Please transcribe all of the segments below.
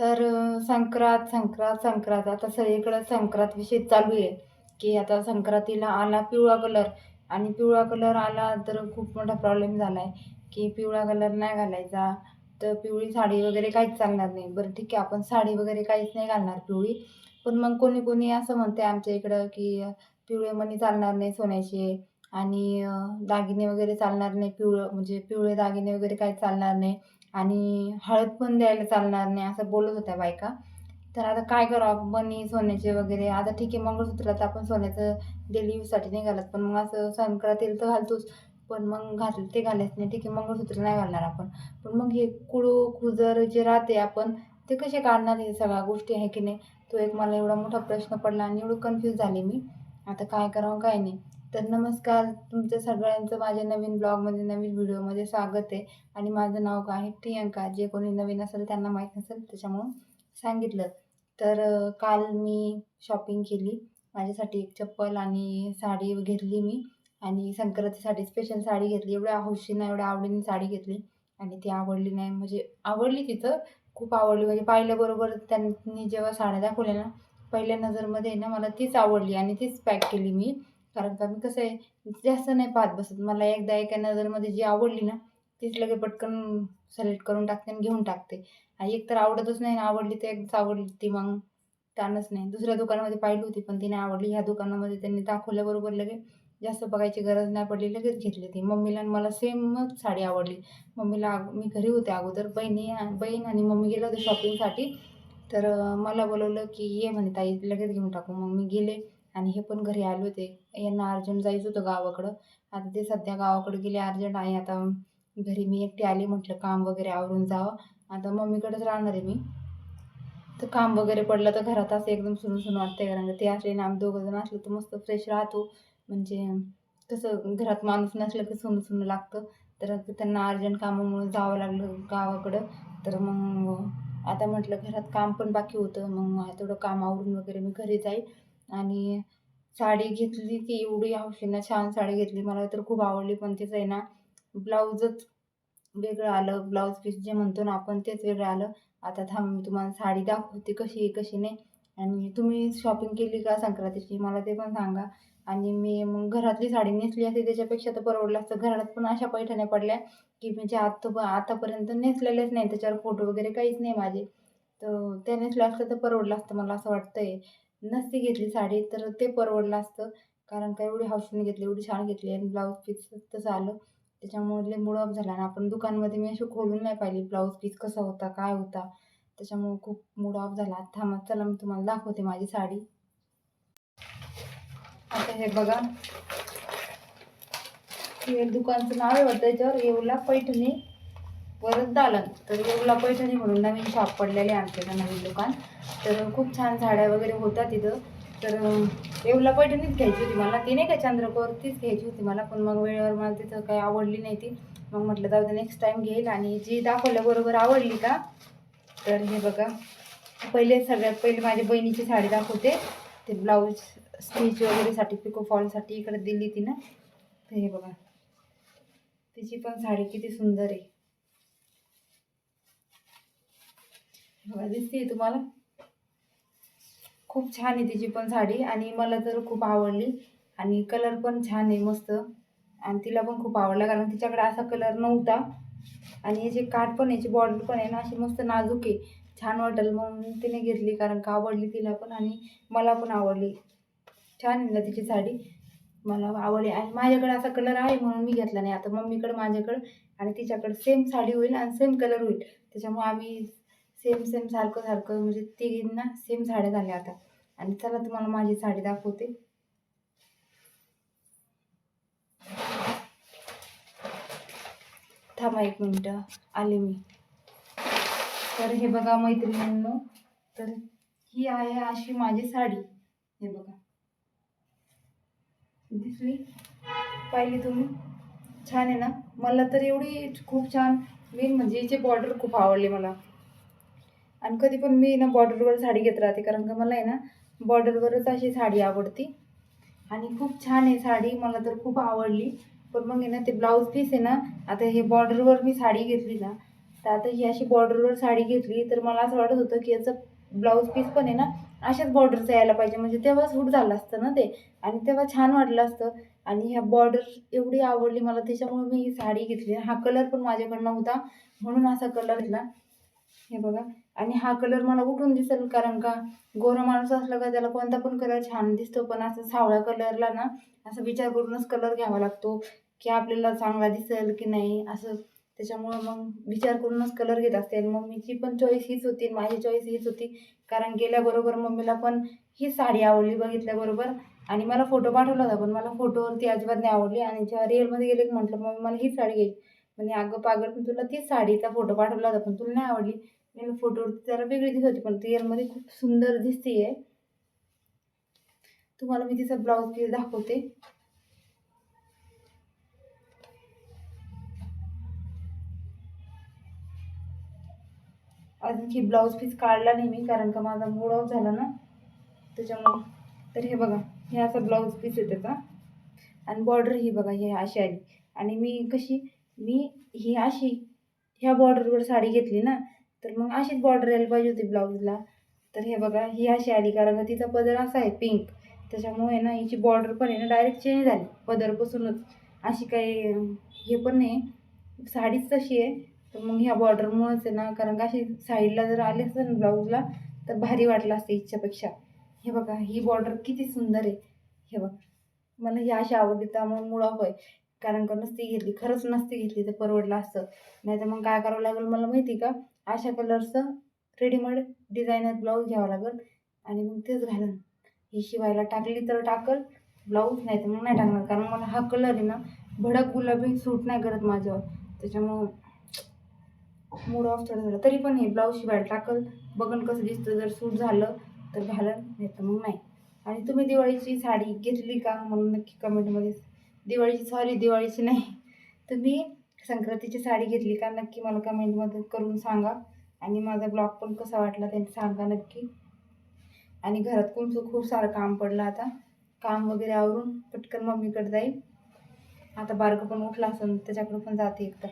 तर संक्रात संक्रांत संक्रांत संक्रांत. आता सगळीकडं संक्रांत विषय चालू आहे. की आता संक्रांतीला आला पिवळा कलर आणि पिवळा कलर आला तर खूप मोठा प्रॉब्लेम झाला आहे की पिवळा कलर नाही घालायचा. तर पिवळी साडी वगैरे काहीच चालणार नाही. बरं ठीक आहे. आपण साडी वगैरे काहीच नाही घालणार पिवळी. पण मग कोणी कोणी असं म्हणते आमच्या इकडं की पिवळे मणी चालणार नाही सोन्याचे. आणि दागिने वगैरे चालणार नाही पिवळं. म्हणजे पिवळे दागिने वगैरे काही चालणार नाही. आणि हळद पण द्यायला चालणार नाही असं बोलत होत्या बायका. तर आता काय करावं बनी सोन्याचे वगैरे आता ठीक आहे मंगळसूत्र तर आपण सोन्याचं डेली यूजसाठी नाही घालत पण मग असं संक्रांतीला तर घालतोच. पण मग घातलं ते घालायचं नाही ठीक आहे मंगळसूत्र नाही घालणार आपण. पण मग हे कुळू खुजर जे राहते आपण ते कसे काढणार हे सगळ्या गोष्टी आहे की नाही? तो एक मला एवढा मोठा प्रश्न पडला आणि एवढं कन्फ्यूज झाले मी. आता काय करावं काय नाही. तर नमस्कार तुमचं सगळ्यांचं माझ्या नवीन ब्लॉगमध्ये नवीन व्हिडिओमध्ये स्वागत आहे. आणि माझं नाव आहे प्रियंका. जे कोणी नवीन असेल त्यांना माहीत नसेल त्याच्यामुळं सांगितलं. तर काल मी शॉपिंग केली. माझ्यासाठी एक चप्पल आणि साडी घेतली मी. आणि संक्रांतीसाठी स्पेशल साडी घेतली. एवढ्या हौशीनं एवढ्या आवडीने साडी घेतली. आणि ती आवडली नाही. म्हणजे आवडली तिथं. खूप आवडली. म्हणजे पाहिल्याबरोबर त्यांनी जेव्हा साड्या दाखवल्या ना पहिल्या नजरमध्ये ना मला तीच आवडली. आणि तीच पॅक केली मी. कारण का मी कसं आहे जास्त नाही पाहत बसत. मला एकदा एका नजरमध्ये जी आवडली ना तीच लगे पटकन सिलेक्ट करून टाकते आणि घेऊन टाकते. आणि एक तर आवडतच नाही आवडली तर एकदाच आवडली ती मग ताणच नाही. दुसऱ्या दुकानामध्ये पाहिली होती पण ती नाही आवडली. ह्या दुकानामध्ये त्यांनी दाखवल्याबरोबर लगेच जास्त बघायची गरज नाही पडली लगेच घेतली ती. मम्मीला आणि मला सेमच साडी आवडली. मम्मीला मी घरी होते अगोदर बहिणी बहीण आणि मम्मी गेलं होते शॉपिंगसाठी तर मला बोलवलं की ये म्हणे ताई लगेच घेऊन टाकू. मग मी गेले. आणि हे पण घरी आले होते. यांना अर्जंट जायचं होतं गावाकडं. आता ते सध्या गावाकडे गेले अर्जंट आहे. आता घरी मी एकटी आली म्हटलं काम वगैरे आवरून जावं. आता मम्मीकडेच राहणार आहे मी. तर काम वगैरे पडलं तर घरात असं एकदम सुन सुन वाटतंय. कारण ते असले ना आम्ही दोघं जण असलो तर मस्त फ्रेश राहतो. म्हणजे कसं घरात माणूस नसलं की सुन सुन लागतं. तर त्यांना अर्जंट कामामुळे जावं लागलं गावाकडं. तर मग आता म्हटलं घरात काम पण बाकी होतं. मग तेवढं काम आवरून वगैरे मी घरी जाईल. आणि साडी घेतली ती एवढी हौशीनं छान साडी घेतली. मला तर खूप आवडली पण तिचं आहे ना ब्लाऊजच वेगळं आलं. ब्लाऊज पीस जे म्हणतो ना आपण तेच वेगळं आलं. आता थांब मी तुम्हाला साडी दाखवते कशी आहे कशी नाही. आणि तुम्ही शॉपिंग केली का संक्रांतीची मला ते पण सांगा. आणि मी मग घरातली साडी नेसली असते त्याच्यापेक्षा तर परवडलं असतं. घरात पण अशा पैठण्या पडल्या की म्हणजे आता आतापर्यंत नेसलेलेच नाही. त्याच्यावर फोटो वगैरे काहीच नाही माझे. तर त्या नेसल्या असतं तर परवडलं असतं मला असं वाटतंय. नसती घेतली साडी तर ते परवडलं असतं. कारण का एवढी हौशीने घेतली एवढी छान घेतली आणि ब्लाऊज पीस तसं आलं. त्याच्यामुळे लय मूड ऑफ झाला आणि आपण दुकानमध्ये मी अशी खोलून नाही पाहिली ब्लाऊज पीस कसा होता काय होता. त्याच्यामुळे खूप मूड ऑफ झाला. थांबा चला मी तुम्हाला दाखवते माझी साडी. आता हे बघा. हे दुकानचं नाव आहे वाटतं त्याच्यावर येवला पैठणी. परत दालन. तर येऊला पैठणी म्हणून नवीन शॉप पडलेले आहे आमच्या नवीन दुकान. तर खूप छान साड्या वगैरे होतात तिथं. तर येऊला येवला पैठणीच घ्यायची होती मला. ती नाही का चंद्रकोर तीच घ्यायची होती मला पण मग वेळेवर मला तिथं काही आवडली नाही ती. मग म्हटलं जाऊ दे नेक्स्ट टाईम घेईल. आणि जी दाखवल्याबरोबर आवडली का? तर हे बघा. पहिले सगळ्यात पहिले माझ्या बहिणीची साडी दाखवते. ते ब्लाऊज स्टिच वगैरेसाठी पिको फॉलसाठी इकडे दिली ती ना तर हे बघा. तिची पण साडी किती सुंदर आहे. दिसते तुम्हाला. खूप छान आहे तिची पण साडी आणि मला तर खूप आवडली. आणि कलर पण छान आहे मस्त. आणि तिला पण खूप आवडला कारण तिच्याकडे असा कलर नव्हता. आणि याचे काठ पण याची बॉर्डर पण आहे ना अशी मस्त नाजूक आहे. छान वाटेल म्हणून तिने घेतली कारण का आवडली तिला पण आणि मला पण आवडली. छान आहे ना तिची साडी. मला आवडली. आणि माझ्याकडे असा कलर आहे म्हणून मी घेतला नाही. आता मम्मीकडं माझ्याकडं आणि तिच्याकडं सेम साडी होईल आणि सेम कलर होईल. त्याच्यामुळे आम्ही सेम सेम सारखं सारखं म्हणजे तिघींना सेम साड्या झाल्या आता आणि चला तुम्हाला माझी साडी दाखवते. थांबा एक मिनटं आले मी. तर हे बघा मैत्रिणींनो तर ही आहे अशी माझी साडी. हे बघा. दिसली? पाहिली तुम्ही? छान आहे ना? मला तर एवढी खूप छान मेन म्हणजे हिचे बॉर्डर खूप आवडली मला. आणि कधी पण मी ना बॉर्डरवर साडी घेत राहते कारण का मला आहे ना बॉर्डरवरच अशी साडी आवडती. आणि खूप छान आहे साडी मला तर खूप आवडली. पण मग आहे ना ते ब्लाऊज पीस आहे ना आता हे बॉर्डरवर मी साडी घेतली ना तर आता ही अशी बॉर्डरवर साडी घेतली तर मला असं वाटत होतं की याचं ब्लाऊज पीस पण आहे ना अशाच बॉर्डरचं यायला पाहिजे. म्हणजे तेव्हा सूट झालं असतं ना ते आणि तेव्हा छान वाटलं असतं. आणि ह्या बॉर्डर एवढी आवडली मला त्याच्यामुळे मी ही साडी घेतली. हा कलर पण माझ्याकडनं होता म्हणून असा कलर घेतला. हे बघा आणि हा कलर मला उठून दिसेल कारण का गोरा माणूस असला का त्याला कोणता पण कलर छान दिसतो पण असं सावळ्या कलरला ना असं विचार करूनच कलर घ्यावा लागतो की आपल्याला चांगला दिसेल की नाही असं. त्याच्यामुळं मग विचार करूनच कलर घेत असते आणि मम्मीची पण चॉईस हीच होती आणि माझी चॉईस हीच होती कारण गेल्याबरोबर मम्मीला पण ही साडी आवडली बघितल्याबरोबर आणि मला फोटो पाठवला होता पण मला फोटोवरती अजिबात नाही आवडली. आणि जेव्हा रिअलमध्ये गेले की म्हटलं मम्मी मला हीच साडी घ्यायची म्हणजे अगं पागल पण तुला तीच साडीचा फोटो पाठवला होता पण तुला नाही आवडली. मी फोटोवरती जरा वेगळी दिसत होती पण रिअलमध्ये खूप सुंदर दिसते आहे तुम्हाला मी तिचा ब्लाऊज पीस दाखवते. आणखी ब्लाऊज पीस काढला नाही मी कारण का माझा मूड ऑफ झाला ना. त्याच्यामुळे तर हे बघा हे असा ब्लाऊज पीस आहे त्याचा. आणि बॉर्डर ही बघा हे अशी आली. आणि मी कशी मी ही अशी ह्या बॉर्डरवर साडी घेतली ना तर मग अशीच बॉर्डर यायला पाहिजे होती ब्लाऊजला तर हे बघा ही अशी आली कारण का तिचा पदर असा आहे पिंक त्याच्यामुळे ना हिची बॉर्डर पण आहे ना डायरेक्ट चेंज झाली. पदरपासूनच. अशी काही हे पण नाही. साडीच तशी आहे. तर मग ह्या बॉर्डरमुळेच आहे ना कारण का अशी साईडला जर आली असतं ना ब्लाऊजला तर भारी वाटलं असतं इच्छापेक्षा हे बघा ही बॉर्डर किती सुंदर आहे. हे बघा. मला ही अशी आवडली त्यामुळे मूळ ऑफ आहे. कारण का नसती घेतली खरंच नसती घेतली तर परवडलं असतं. नाही तर मग काय करावं लागेल मला माहिती का? अशा कलरचं रेडीमेड डिझायनर ब्लाऊज घ्यावं लागेल. आणि मग तेच घालन ही शिवायला टाकली तर टाकल ब्लाऊज नाही तर मग नाही टाकणार. कारण मला हा कलर आहे ना भडक गुलाबी सूट नाही करत माझ्यावर. त्याच्यामुळं मूड ऑफ थोडं झालं. तरी पण हे ब्लाऊज शिवायला टाकल. बघन कसं दिसतं. जर सूट झालं तर घालन नाही तर मग नाही. आणि तुम्ही दिवाळीची साडी घेतली का? म्हणून नक्की कमेंटमध्ये दिवाळीची सॉरी दिवाळीची नाही. तुम्ही संक्रांतीची साडी घेतली का नक्की मला कमेंटमध्ये करून सांगा. आणि माझा ब्लॉग पण कसा वाटला त्यांनी सांगा नक्की. आणि घरात तुमचं खूप सारं काम पडलं आता. काम वगैरे आवरून पटकन मम्मीकडे जाईल आता बारकं पण उठला असेल त्याच्याकडे पण जाते एकदा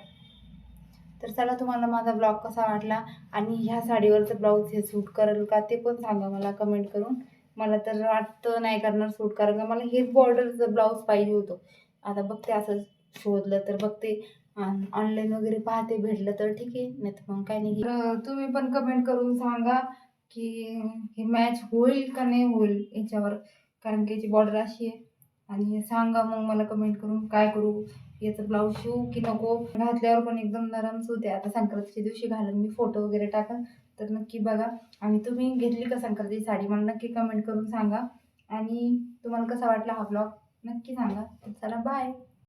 तर चला तुम्हाला माझा ब्लॉग कसा वाटला आणि ह्या साडीवरचं ब्लाऊज हे सूट करेल का ते पण सांगा मला कमेंट करून. मला तर वाटतं नाही करणार सूट कारण का मला हेच बॉर्डरचं ब्लाऊज पाहिजे होतं. आता बघते असं शोधलं तर बघते. ऑनलाईन वगैरे पाहते भेटलं तर ठीक आहे नाही तर मग काय नाही. तुम्ही पण कमेंट करून सांगा की हे मॅच होईल का नाही होईल याच्यावर. कारण की याची बॉर्डर अशी आहे. आणि सांगा मग मला कमेंट करून काय करू. याचं ब्लाऊज शिवू की नको? घातल्यावर पण एकदम नरम सूत आता संक्रांतीच्या दिवशी घालून मी फोटो वगैरे टाका तर नक्की बघा. आणि तुम्ही घेतली का संक्रांतीची साडी? मला नक्की कमेंट करून सांगा. आणि तुम्हाला कसा वाटला हा ब्लॉग नक्की सांगा. तर चला बाय